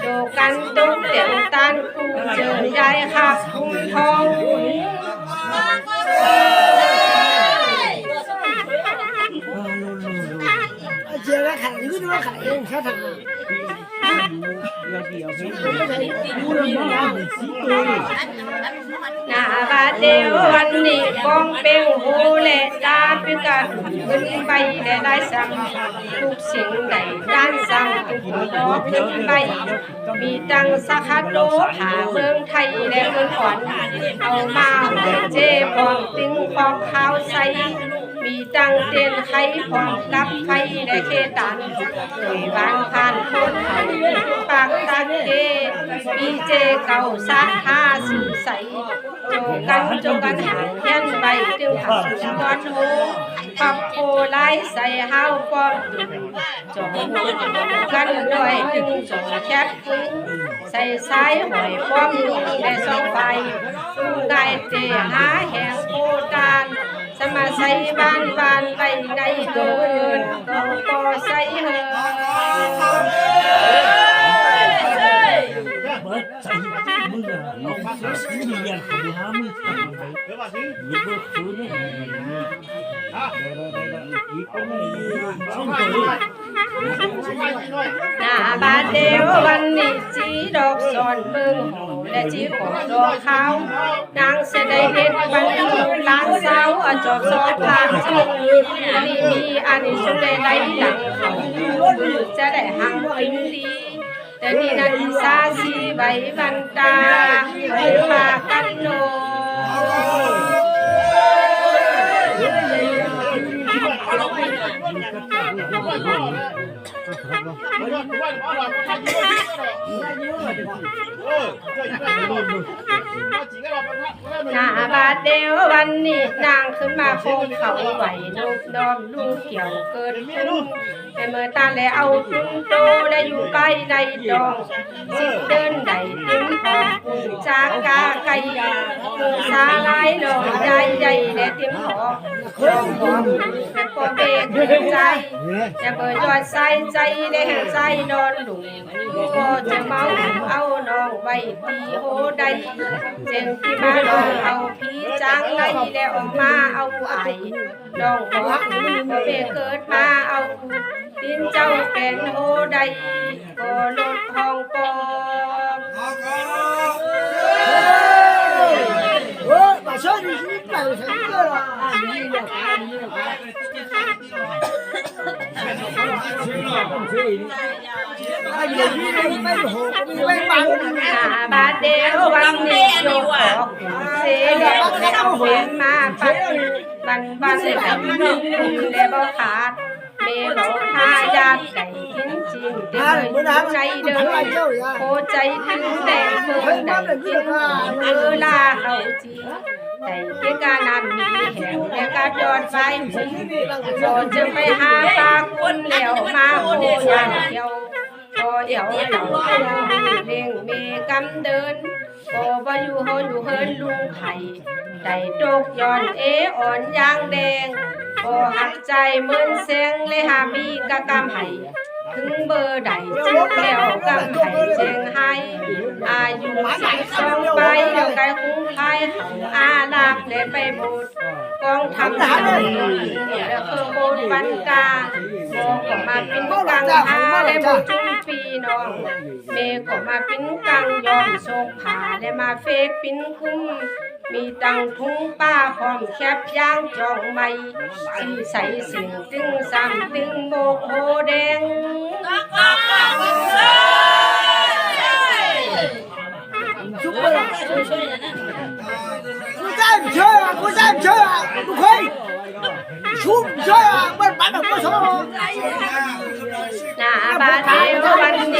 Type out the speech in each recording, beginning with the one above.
โดกันตุ้งเตียงตันกูเจอใจคับทองนวขายก็ดูว่ยองนาบาเดวันนี้กองเป็นหู และตาพิกาขึ้นไปและได้สั่งทุกสิ่งใดด้านสั่งทุกดอกขึ้นไป มีตังสักโลหาเมืองไทยและเมืองขอนเอามาเจพองติ้งปอกข้าวใส มีตังเตียนไข่พร้อมกับไข่และเคตันโดยบางผ่านคนไทยปากตักเกมีเจเก่าสาห้าสื่ใสโจกันโจกันหางยันใบเตียวหักก้อนโหปับโพไลใส่ห้าวปอมจอหูกันด้วยดึงจอแคบฟุ้งใส่สายหอยป้อมและสองไฟไก่เตะหาแหงโคตาน สมาใส่บ้านบ้านไปในเกินก็ปอใส่เฮอมึงอะเราซื้อเรียนของหามึงทำไมเดี๋ยวมาสิมึงก็ซื้อเนี่ยอะอีกคนนึงเอาช่วงไปตัวหนี้น่อยเอาไปหน่อยหน้าบาดเดียววันนี้จีดอกสอนเมือง และจีของดอกขานางเสด็จเห็นบรรลุหลานสาวอจอบสอบผ่านจงนี่มีอันนี้สุดได้ได้หลังเขาจะได้หังเป็นดีแต่นี่นันซาสีใบบันตาไปพากันโน 야, 누가 이거 봐라. 어, 진짜 이거 หน้าบาดเดียววันนี้นางขึ้นมาโคงเขาไหวลูกดอมลูกเกี่ยวเกิดขึ้นแต่เมื่อตาแลเอาจุนโตและอยู่ใกล้ในดองสิเดินใดติ้มหอมปุ่นจากกาไก่มือสาลายลงใจใหญ่และติ้มหอมลองหอมแต่พอเบกใจจะเบิดยอดใส่ใจและแห่งใจนอนหลุมก็จะเมาเอาน้องไว้ตีโหใดเจงที่มาลเอาพีจังไรแล้วออกมาเอากูไอลองบอกเพื่เกิดมาเอากูดินเจ้าแกนโอใดก็ลดห้องปองเออมาชนนี่ไปฉันก็รอ บาเดียววันนี้โยกอกเสียแล้วแล้วเอาเวนมาปัดบันบันแบบนึงเลยบ่ขาด บอกทายาทไก่กินจริงเดินใจเดินโคใจถึงแดงเมืองใดกินเออลาเขาจีแต่เพื่อการนำมีแห่งและการยอดไฟโดนจึงไปหาปลาคุณเหลียวมาโอ้ยางเดียวพอเดี๋ยวเต่าเลี้ยงเมกำเดินโอบ่อยู่โหอยู่เฮินลุงไข่ได้ตกย้อนเออ่อนยางแดง โอหักใจเหมือนเสียงเลยหามีกะกำไห้ถึงเบอร์ใดจึงแล้วกำไข่เจงให้อายุสิบสองไปเดี๋ยวไก่คุ้งพายเขาอาลาบเลยไปบสถ์กองทำใจแล้วคือโบสถ์วันกาโมก็มาเป็นกังอาและโบจุ้มปีน้องเมก็มาเป็นกังยอมโศกผาและมาเฟกปิ้นคุ้ม มีตังทุงป้าพร้อมแคบย่างจองไม่สีใสสิ่งตึงสามตึงโมกโหแดงช่วยช่วยนะกูเส้นช่วยกูเส้นช่วยกูคุยชุ่มช่วยมันปัดออกมาสองหน้าบาดเดียววันเดี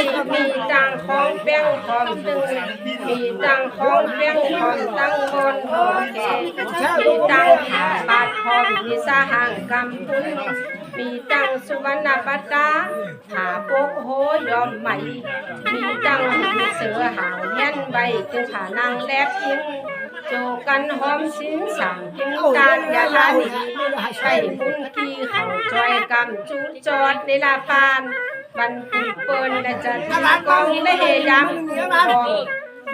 มีตังของเปี้ยงพร้อมตึงมีตังของเปี้ยงพร้อมตั้งบนโอเคมีตังหาบาทพร้อมมีสหางกำปุนมีตังสุวรรณปัตตาหาโปกโหยอมไหมมีตังมีเสือหางเลี้ยนใบจึงผานางแลบยิงโจกันหอมสินสามกินตาลยาลานีไปบุญกีเขาจอยกำจูจอดในลาปาน บันผูเปิ้นและจะทีกองและเฮยำทอง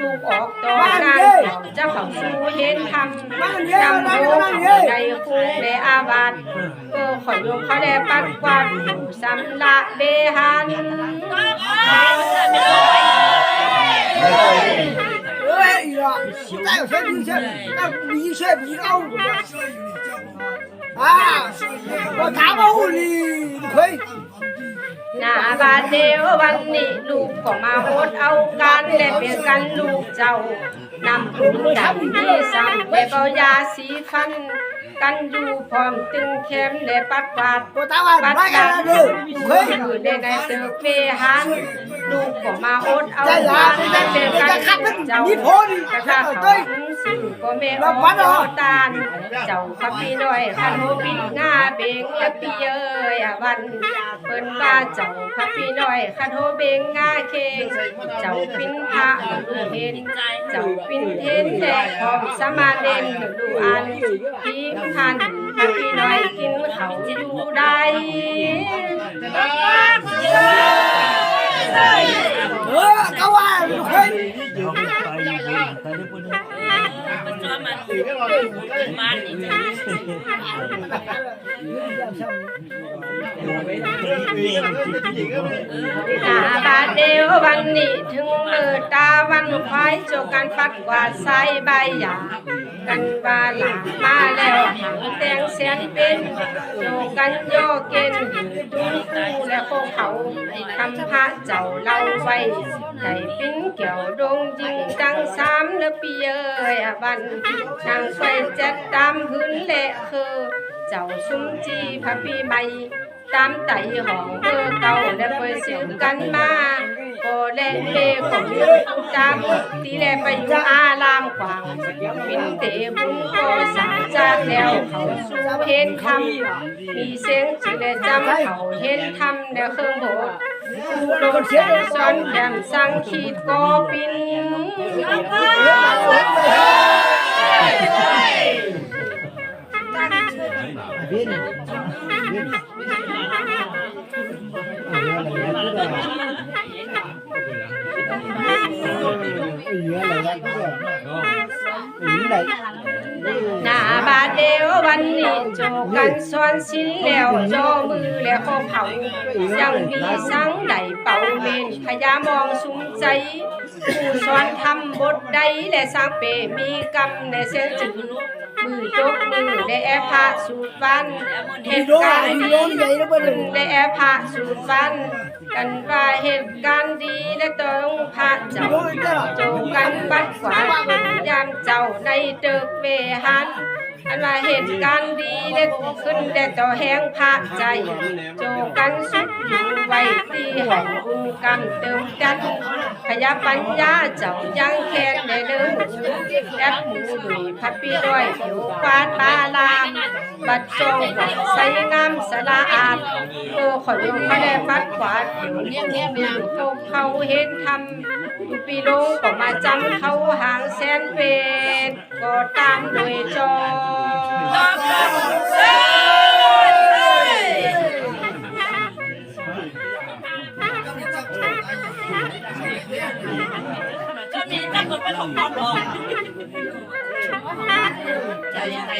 ลูกออกตอนงานเขาเจ้าเขาสู้เห็นทำจำโลกในคุกในอาวาสเออขอยโยมเขาได้ปัดกวาดอยู่สำละเบหัน 哎呀，再有谁比谁，那比谁比高不了。啊，我打不过你，你可以。 หน้าบาเดียววันนี้ลูกก็มาโอดเอาการแต่เป็นกันลูกเจ้านำคุณจำที่สัมเวเบายาสีฟัน กันอยู่พร้อมตึงเข้มในปัดปาดปัดดันดูอยู่ในในเสือเปหันลูกก็มาโอดเอาการแต่เป็นกันลูกเจ้ากระทำสิงก็แม่ออกตาลเจ้าขับพี่น้อยขันโหปีงาเบงเอบพี่เอ้ยวันเปิ้นว่าเจ้าขับพี่น้อยขันโหเบงงาเคงเจ้าปิ้นพระหรือเห็นเจ้าปิ้นเทนแดกพร้อมสมาเด่นดูอันพี่ทันขับพี่น้อยกินเขาดูได้เออกว่าเฮ้ย มันมันตอยู่บนหน้าบาเดียววันนี้ถึงมือตาวันควายโจกันปัดกวาดใส่ใบหยา กันว่าหลามาแล้วหังแตงเสียนเป็นโจกันโยเกนดุนคู่และโคเขาทำพระเจ้าเล่าไว้ในปิ้นเกี่ยวดงยิงดังสามและปีเอ้ยอบันนางไฟจ็ดตามหืนและคือเจ้าซุ้มจีพระปีใหม่ตามไต่ห้องเบอร์เก่าและไปซื้อกันมา โอเล่เล่ของตามตีแลไปอยู่อารามขวางปินเตบุญโกสาจากแล้วเขาสู้เห็นทำมีเสียงจือและจำเขาเห็นทำและเครื่องโบสถ์ผู้ลงซ้อนแดมสังขีดกอปิน Bien. Bien. Đấy. หน้าบาดเดียววันนี้โจกันซ้อนสิ้นแล้วโจมือและข้อเขายังมีสังไหลเป่าเมนพยามองสุมใจผู้สอนทำบทใดและสร้างเปมีกรรมและเสียจือมือ ยกมือและแอพระสูตรวันเหตุการณ์ดี đó như vậy đó bên และแอพระสูตรวัน กันว่าเหตุการณ์ดีและต้องพระเจ้าโจกันปัดขวายามเจ้าในเตึกเวหันอันว่าเหตุการณ์ดีเล็ดขึ้นแต่ต่อแห้งพระใจ โจกันสุดอยู่ไว้ตีให้บุญกรรมเติมจันพยาปัญญาเจ้ายังแค้น ในเนื้อหมูแอปหมูดุยพัดปีด้วยผิวฟาดปาลาม บัดจงใส่งามสละอาดโตขอยกมาได้ปัดขวาเลี้ยงเลี้ยงเลี้ยงเขาเขาเห็นทำดูปีโลก็มาจำเขาหางแสนเวทก็ตามด้วยจอ มีตั้งคนเป็นของพ่อบอกใจยังไง